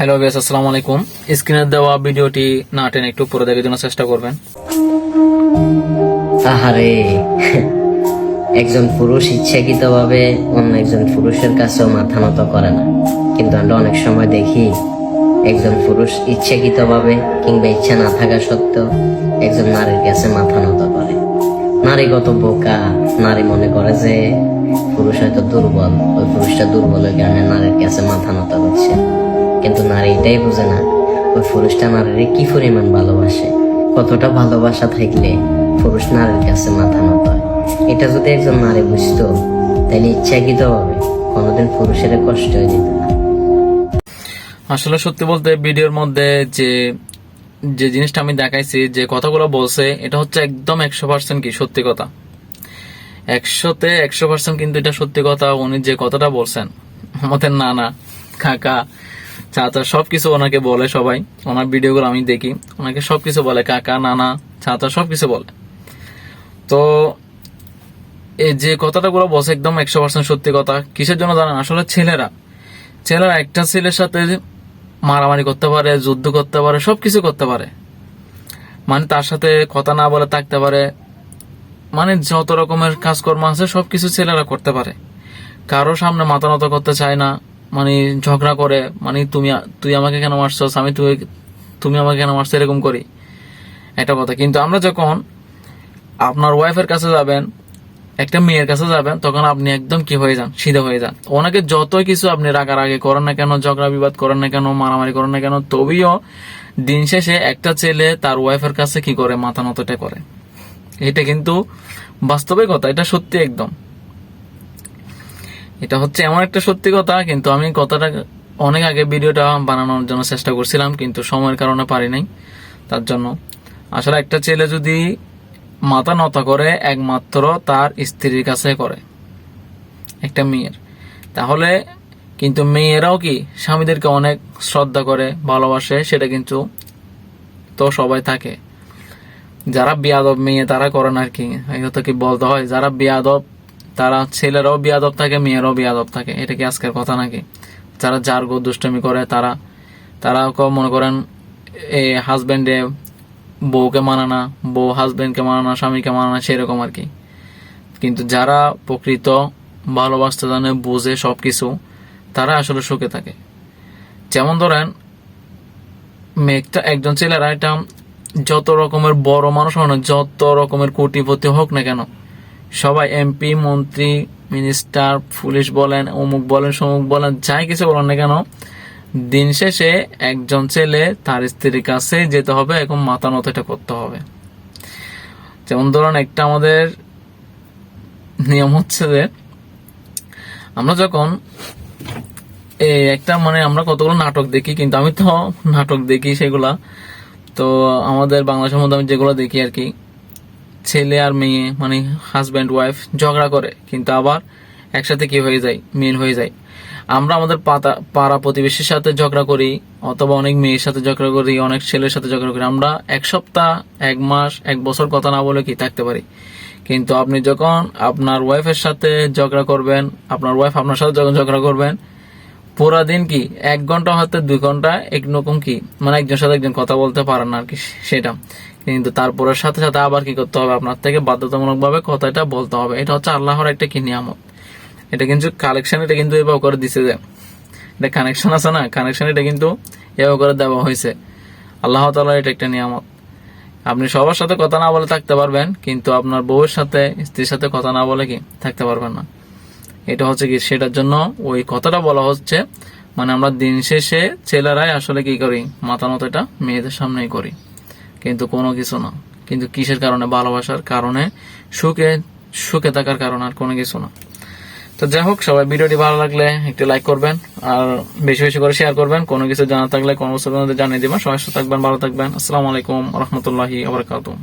Hello base আসসালামু আলাইকুম স্ক্রিনে দেওয়া ভিডিওটি না টেনে একটু পুরো দেখার জন্য চেষ্টা করবেন। আহারে, একজন পুরুষ ইচ্ছাকৃতভাবে অন্য একজন পুরুষের কাছেও মাথা নত করে না। কিন্তু আমরা অনেক সময় দেখি, একজন পুরুষ ইচ্ছাকৃতভাবে কিংবা ইচ্ছা না থাকা সত্ত্বেও একজন নারীর কাছে মাথা নত করে। নারীগত বোকা, নারী মনে করে যে পুরুষ হয়তো দুর্বল, ওই পুরুষটা দুর্বলের কারণে নারীর কাছে মাথা নত করছে। কিন্তু নারী এটাই বুঝে না ওই পুরুষটা নারীর কি পরিমাণ ভালোবাসে? কতটা ভালোবাসা থাকলে পুরুষ নারীর কাছে মাথা নত এটা যদি একজন নারী বুঝতো তাহলে ইচ্ছাকৃত হবে কোনোদিন পুরুষের কষ্ট হয়ে যেত আসলে সত্যি বলতে ভিডিওর মধ্যে যে যে জিনিসটা আমি দেখাইছি, যে কথাগুলো বলছে, এটা হচ্ছে একদম একশো পার্সেন্ট কি সত্যি কথা। একশোতে একশো পার্সেন্ট কিন্তু এটা সত্যি কথা, উনি যে কথাটা বলছেন, আমাদের নানা, কাকা চাচা সবকিছু ওনাকে বলে সবাই। ওনার ভিডিওগুলো আমি দেখি। ওনাকে সবকিছু বলে, কাকা, নানা চাচা সবকিছু বলে। তো এই যে কথাটা গুলো বলছে একদম একশো পার্সেন্ট সত্যি কথা। কিসের জন্য জানেন? আসলে ছেলেরা। ছেলেরা একটা ছেলের সাথে মারামারি করতে পারে, যুদ্ধ করতে পারে, সবকিছু করতে পারে। মানে তার সাথে কথা না বলে থাকতে পারে। মানে যত রকমের কাজকর্ম আছে, সবকিছু ছেলেরা করতে পারে। কারও সামনে মাথা নত করতে চায় না। মানে ঝগড়া করে মানে তুমি, তুই আমাকে কেন মারছস? আমি তুই তুমি আমাকে কেন মারছো? এরকম করি। একটা কথা। কিন্তু আমরা যখন আপনার ওয়াইফের কাছে যাবেন, একটা মেয়ের কাছে যাবেন, তখন আপনি একদম কি হয়ে যান? সিধা হয়ে যান। ওনাকে যতই কিছু আপনি রাগার আগে করেন না কেন, ঝগড়া বিবাদ করেন না কেন, মারামারি করেন না কেন, তবেও দিন শেষে একটা ছেলে তার ওয়াইফের কাছে কি করে? মাথা নতটা করে। এটা কিন্তু বাস্তবে কথা। এটা সত্যি একদম। এটা হচ্ছে এমন একটা সত্যি কথা, কিন্তু আমি কথাটা অনেক আগে ভিডিওটা বানানোর জন্য চেষ্টা করছিলাম, কিন্তু সময়ের কারণে পারি নাই, তার জন্য। আসলে একটা ছেলে যদি মাথা নত করে, একমাত্র তার স্ত্রীর কাছে করে, একটা মেয়ের। তাহলে কিন্তু মেয়েরাও কি স্বামীদেরকে অনেক শ্রদ্ধা করে, ভালোবাসে, সেটা কিন্তু তো সবাই থাকে। যারা বিয়াদব মেয়ে, তারা করেন আর কি। এটা কি বলতে হয়, যারা বিয়াদব তারা ছেলেরাও বিয়াদব থাকে মেয়েরাও বিয়াদব থাকে। এটা কি আজকের কথা নাকি? যারা যার গো দুষ্টমি করে, তারা তারা মনে করেন এই হাজবেন্ডে বউকে মানা না, বউ হাজবেন্ডকে মানা না, স্বামীকে মানা না, সেরকম আর কি। কিন্তু যারা প্রকৃত ভালোবাসতে জানে, বুঝে সবকিছু, তারা আসলে সুখে থাকে। যেমন ধরেন মেঘটা একজন ছেলেরা এটা যত রকমের বড় মানুষ হয় না, যত রকমের কোটিপতি হোক না কেন সবাই এমপি, মন্ত্রী, মিনিস্টার, পুলিশ বলেন, অমুক বলেন, সমুক বলেন, যাই কিছু বলেন না কেন, দিন শেষে একজন ছেলে তার স্ত্রীর কাছে যেতে হবে, এখন মাথা নত এটা করতে হবে। যেমন ধরুন, একটা আমাদের নিয়ম হচ্ছে যে, আমরা যখন এই একটা মানে আমরা কতগুলো নাটক দেখি, কিন্তু আমি তো নাটক দেখি সেগুলা, তো আমাদের বাংলাদেশের মধ্যে আমি যেগুলো দেখি আর কি ছেলে আর মেয়ে মানে হাজব্যান্ড ওয়াইফ ঝগড়া করে, কিন্তু আবার একসাথে কি হয়ে যায়? মিল হয়ে যায়। আমরা আমাদের পাতা, পাড়া প্রতিবেশীর সাথে ঝগড়া করি, অথবা অনেক মেয়ের সাথে ঝগড়া করি, অনেক ছেলের সাথে ঝগড়া করি। আমরা এক সপ্তাহ, এক মাস, এক বছর কথা না বলে কি থাকতে পারি? কিন্তু আপনি যখন আপনার ওয়াইফের সাথে ঝগড়া করবেন, আপনার ওয়াইফ আপনার সাথে যখন ঝগড়া করবেন পুরা দিন কি? এক ঘণ্টা হয়তো দুই ঘণ্টা একরকম কি? মানে একজন সাথে একজন কথা বলতে পারেন না আর কি সেটা। কিন্তু তারপরে সাথে সাথে আবার কি করতে হবে? আপনার থেকে বাধ্যতামূলক ভাবে কথাটা বলতে হবে। এটা হচ্ছে আল্লাহর একটা কি নিয়ামত? এটা কিন্তু কালেকশন এটা কিন্তু এভাবে করে দিছে যে এটা কানেকশন আছে না? কানেকশন এটা কিন্তু এভাবে করে দেওয়া হয়েছে। আল্লাহ তালা এটা একটা নিয়ামত। আপনি সবার সাথে কথা না বলে থাকতে পারবেন, কিন্তু আপনার বউয়ের সাথে, স্ত্রীর সাথে কথা না বলে কি থাকতে পারবেন না। এটা হচ্ছে কি, সেটার জন্য ওই কথাটা বলা হচ্ছে মানে আমরা দিন শেষে ছেলেরাই আসলে কি করি মাথা মতো এটা মেয়েদের সামনেই করি। কিন্তু কোনো কিছু না। কিন্তু কিসের কারণে? ভালোবাসার কারণে, সুখে সুখে থাকার কারণে আর কোনো কিছু না। তো যাই হোক, সবাই ভিডিওটি ভালো লাগলে একটু লাইক করবেন, আর বেশি বেশি করে শেয়ার করবেন। কোনো কিছু জানা থাকলে কোনো জানিয়ে দিবেন। সবাই থাকবেন, ভালো থাকবেন। আসসালামু আলাইকুম রহমতুল্লাহি আবরকাতুম